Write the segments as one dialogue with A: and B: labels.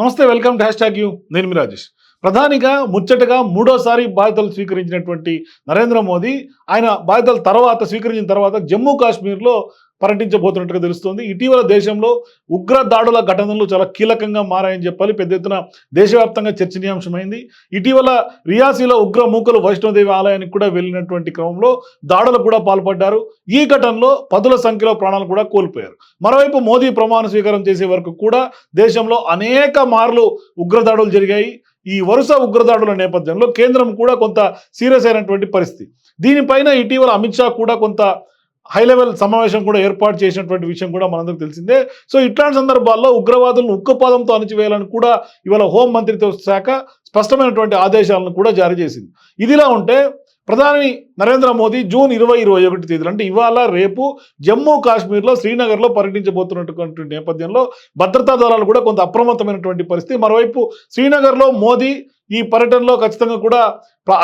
A: నమస్తే welcome to hashtag you నేను మీ రాజేష్ ప్రధానిగా ముచ్చటగా మూడోసారి బాధ్యతలు స్వీకరించినటువంటి నరేంద్ర మోదీ ఆయన బాధ్యతల తర్వాత స్వీకరించిన తర్వాత జమ్మూ కాశ్మీర్లో పర్యటించబోతున్నట్టుగా తెలుస్తోంది. ఇటీవల దేశంలో ఉగ్ర దాడుల ఘటనలు చాలా కీలకంగా మారాయని చెప్పాలి. పెద్ద ఎత్తున దేశవ్యాప్తంగా చర్చనీయాంశమైంది. ఇటీవల రియాసీలో ఉగ్ర మూకలు వైష్ణోదేవి ఆలయానికి కూడా వెళ్ళినటువంటి క్రమంలో దాడులు కూడా పాల్పడ్డారు. ఈ ఘటనలో పదుల సంఖ్యలో ప్రాణాలు కూడా కోల్పోయారు. మరోవైపు మోదీ ప్రమాణ స్వీకారం చేసే వరకు కూడా దేశంలో అనేక మార్లు ఉగ్రదాడులు జరిగాయి. ఈ వరుస ఉగ్రదాడుల నేపథ్యంలో కేంద్రం కూడా కొంత సీరియస్ అయినటువంటి పరిస్థితి. దీనిపైన ఇటీవల అమిత్ షా కూడా కొంత హై లెవెల్ సమావేశం కూడా ఏర్పాటు చేసినటువంటి విషయం కూడా మనందరికి తెలిసిందే. సో ఇట్లాంటి సందర్భాల్లో ఉగ్రవాదులను ఉక్కుపాదంతో అణిచివేయాలని కూడా ఇవాళ హోం మంత్రిత్వ శాఖ స్పష్టమైనటువంటి ఆదేశాలను కూడా జారీ చేసింది. ఇదిలా ఉంటే ప్రధాని నరేంద్ర మోదీ జూన్ ఇరవై ఇరవై ఒకటి తేదీలు అంటే ఇవాళ రేపు జమ్మూ కాశ్మీర్లో శ్రీనగర్లో పర్యటించబోతున్నటువంటి నేపథ్యంలో భద్రతా దళాలు కూడా కొంత అప్రమత్తమైనటువంటి పరిస్థితి. మరోవైపు శ్రీనగర్లో మోదీ ఈ పర్యటనలో ఖచ్చితంగా కూడా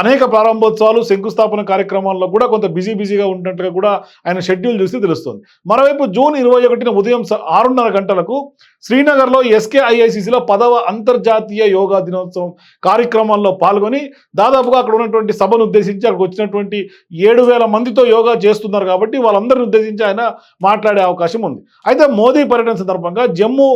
A: అనేక ప్రారంభోత్సవాలు శంకుస్థాపన కార్యక్రమాల్లో కూడా కొంత బిజీ బిజీగా ఉన్నట్టుగా కూడా ఆయన షెడ్యూల్ చూస్తే తెలుస్తుంది. మరోవైపు జూన్ ఇరవై ఒకటిన ఉదయం ఆరున్నర గంటలకు శ్రీనగర్లో ఎస్కేఐఐసిసిలో పదవ అంతర్జాతీయ యోగా దినోత్సవం కార్యక్రమాల్లో పాల్గొని దాదాపుగా అక్కడ ఉన్నటువంటి సభను ఉద్దేశించి అక్కడికి వచ్చినటువంటి ఏడు వేల మందితో యోగా చేస్తున్నారు కాబట్టి వాళ్ళందరిని ఉద్దేశించి ఆయన మాట్లాడే అవకాశం ఉంది. అయితే మోదీ పర్యటన సందర్భంగా జమ్మూ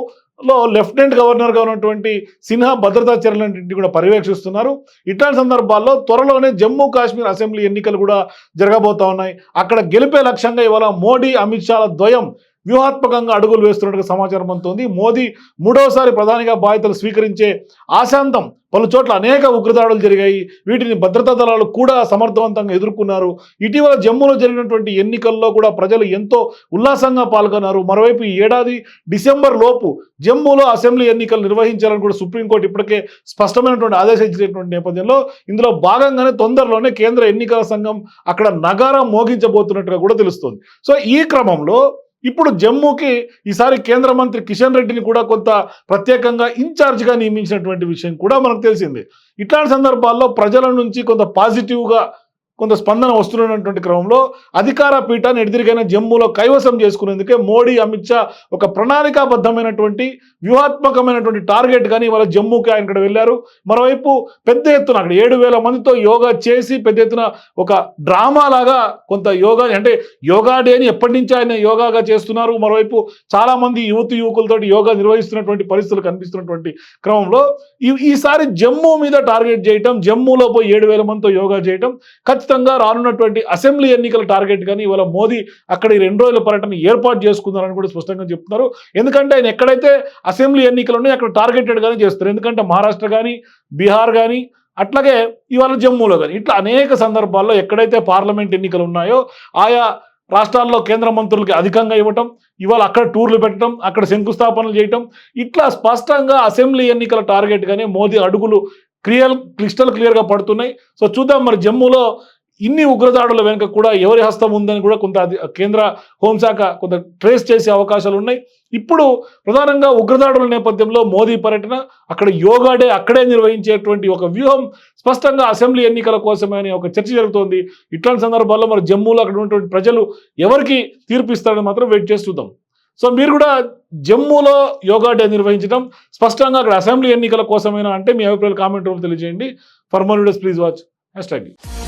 A: లో లెఫ్టినెంట్ గవర్నర్గా ఉన్నటువంటి సిన్హా భద్రతా చర్యలన్నింటినీ కూడా పర్యవేక్షిస్తున్నారు. ఇట్లాంటి సందర్భాల్లో త్వరలోనే జమ్మూ కాశ్మీర్ అసెంబ్లీ ఎన్నికలు కూడా జరగబోతా ఉన్నాయి. అక్కడ గెలిపే లక్ష్యంగా ఇవాళ మోడీ అమిత్ షాల ద్వయం వ్యూహాత్మకంగా అడుగులు వేస్తున్నట్టుగా సమాచారం అందుతోంది. మోదీ మూడవసారి ప్రధానిగా బాధ్యతలు స్వీకరించే ఆశాంతం పలు చోట్ల అనేక ఉగ్రదాడులు జరిగాయి. వీటిని భద్రతా దళాలు కూడా సమర్థవంతంగా ఎదుర్కొన్నారు. ఇటీవల జమ్మూలో జరిగినటువంటి ఎన్నికల్లో కూడా ప్రజలు ఎంతో ఉల్లాసంగా పాల్గొన్నారు. మరోవైపు ఈ ఏడాది డిసెంబర్ లోపు జమ్మూలో అసెంబ్లీ ఎన్నికలు నిర్వహించాలని కూడా సుప్రీంకోర్టు ఇప్పటికే స్పష్టమైనటువంటి ఆదేశించినటువంటి నేపథ్యంలో ఇందులో భాగంగానే తొందరలోనే కేంద్ర ఎన్నికల సంఘం అక్కడ నగారం మోగించబోతున్నట్టుగా కూడా తెలుస్తుంది. సో ఈ క్రమంలో ఇప్పుడు జమ్మూకి ఈసారి కేంద్ర మంత్రి కిషన్ రెడ్డిని కూడా కొంత ప్రత్యేకంగా ఇన్ఛార్జ్గా నియమించినటువంటి విషయం కూడా మనకు తెలిసింది. ఇట్లాంటి సందర్భాల్లో ప్రజల నుంచి కొంత పాజిటివ్గా కొంత స్పందన వస్తున్నటువంటి క్రమంలో అధికార పీఠాన్ని ఎడిదిరిగైన జమ్మూలో కైవసం చేసుకునేందుకే మోడీ అమిత్ షా ఒక ప్రణాళికాబద్ధమైనటువంటి వ్యూహాత్మకమైనటువంటి టార్గెట్ కానీ ఇవాళ జమ్మూకి ఆయన ఇక్కడ వెళ్ళారు. మరోవైపు పెద్ద ఎత్తున అక్కడ ఏడు వేల మందితో యోగా చేసి పెద్ద ఎత్తున ఒక డ్రామా లాగా కొంత యోగా అంటే యోగా డే అని ఎప్పటి నుంచి ఆయన యోగాగా చేస్తున్నారు. మరోవైపు చాలా మంది యువతి యువకులతో యోగా నిర్వహిస్తున్నటువంటి పరిస్థితులు కనిపిస్తున్నటువంటి క్రమంలో ఈ ఈసారి జమ్మూ మీద టార్గెట్ చేయటం జమ్మూలో పోయి ఏడు వేల మందితో యోగా చేయటం ఖచ్చితంగా రానున్నటువంటి అసెంబ్లీ ఎన్నికల టార్గెట్ కానీ ఇవాళ మోదీ అక్కడ ఈ రెండు రోజుల పర్యటన ఏర్పాటు చేసుకున్నారని కూడా స్పష్టంగా చెప్తున్నారు. ఎందుకంటే ఆయన ఎక్కడైతే అసెంబ్లీ ఎన్నికలు ఉన్నాయో అక్కడ టార్గెటెడ్ కానీ చేస్తారు. ఎందుకంటే మహారాష్ట్ర కానీ బీహార్ కానీ అట్లాగే ఇవాళ జమ్మూలో కానీ ఇట్లా అనేక సందర్భాల్లో ఎక్కడైతే పార్లమెంట్ ఎన్నికలు ఉన్నాయో ఆయా రాష్ట్రాల్లో కేంద్ర మంత్రులకి అధికంగా ఇవ్వటం ఇవాళ అక్కడ టూర్లు పెట్టడం అక్కడ శంకుస్థాపనలు చేయటం ఇట్లా స్పష్టంగా అసెంబ్లీ ఎన్నికల టార్గెట్గానే మోదీ అడుగులు క్లియర్ క్లిస్టల్ క్లియర్గా పడుతున్నాయి. సో చూద్దాం మరి జమ్మూలో ఇన్ని ఉగ్రదాడుల వెనుక కూడా ఎవరి హస్తం ఉందని కూడా కొంత కేంద్ర హోంశాఖ కొంత ట్రేస్ చేసే అవకాశాలు ఉన్నాయి. ఇప్పుడు ప్రధానంగా ఉగ్రదాడుల నేపథ్యంలో మోదీ పర్యటన అక్కడ యోగా డే అక్కడే నిర్వహించేటువంటి ఒక వ్యూహం స్పష్టంగా అసెంబ్లీ ఎన్నికల కోసమే ఒక చర్చ జరుగుతోంది. ఇట్లాంటి సందర్భాల్లో మరి జమ్మూలో అక్కడ ఉన్నటువంటి ప్రజలు ఎవరికి తీర్పు ఇస్తారని మాత్రం వెయిట్ చేసి చూద్దాం. సో మీరు కూడా జమ్మూలో యోగా డే నిర్వహించడం స్పష్టంగా అక్కడ అసెంబ్లీ ఎన్నికల కోసమేనా అంటే మీ అభిప్రాయాలు కామెంట్ రూపంలో తెలియజేయండి. For more videos please watch. Hash tag